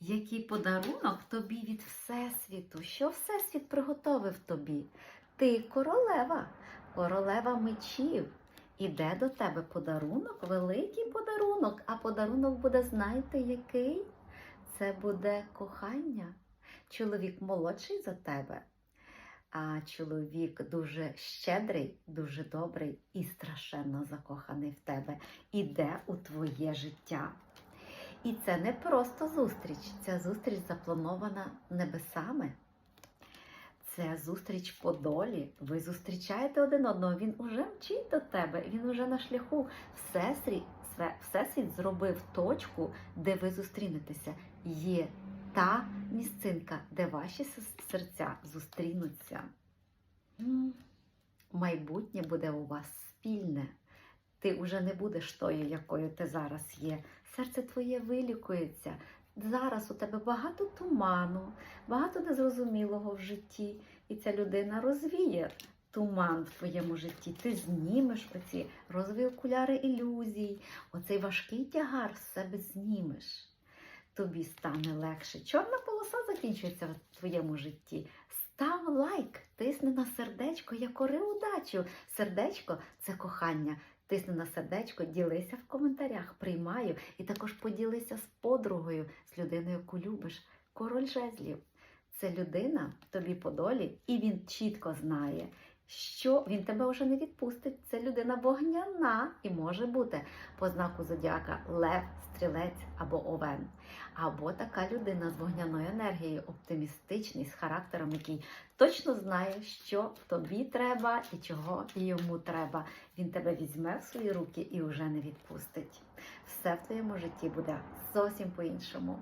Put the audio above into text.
який подарунок тобі від Всесвіту? Що Всесвіт приготовив тобі? Ти королева, королева мечів. Іде до тебе подарунок, великий подарунок, а подарунок буде, знаєте, який? Це буде кохання. Чоловік молодший за тебе, а чоловік дуже щедрий, дуже добрий і страшенно закоханий в тебе. Іде у твоє життя. І це не просто зустріч, ця зустріч запланована небесами. Це зустріч по долі. Ви зустрічаєте один одного. Він уже мчить до тебе, він уже на шляху. Всесвіт, все- Всесвіт зробив точку, де ви зустрінетеся. Є та місцинка, де ваші серця зустрінуться. Майбутнє буде у вас спільне. Ти вже не будеш тою, якою ти зараз є. Серце твоє вилікується. Зараз у тебе багато туману, багато незрозумілого в житті, і ця людина розвіє туман в твоєму житті. Ти знімеш оці розові окуляри ілюзій, оцей важкий тягар з себе знімеш. Тобі стане легше. Чорна полоса закінчується в твоєму житті. Став лайк, тисни на сердечко, я кори удачу. Сердечко це кохання. Тисни на сердечко, ділися в коментарях, приймаю і також поділися з подругою, з людиною, яку любиш. Король жезлів. Це людина тобі по долі, і він чітко знає, що він тебе вже не відпустить. Це людина вогняна і може бути по знаку зодіака Лев, Стрілець або Овен. Або така людина з вогняною енергією, оптимістичний, з характером, який точно знає, що тобі треба і чого йому треба. Він тебе візьме в свої руки і вже не відпустить. Все в твоєму житті буде зовсім по-іншому.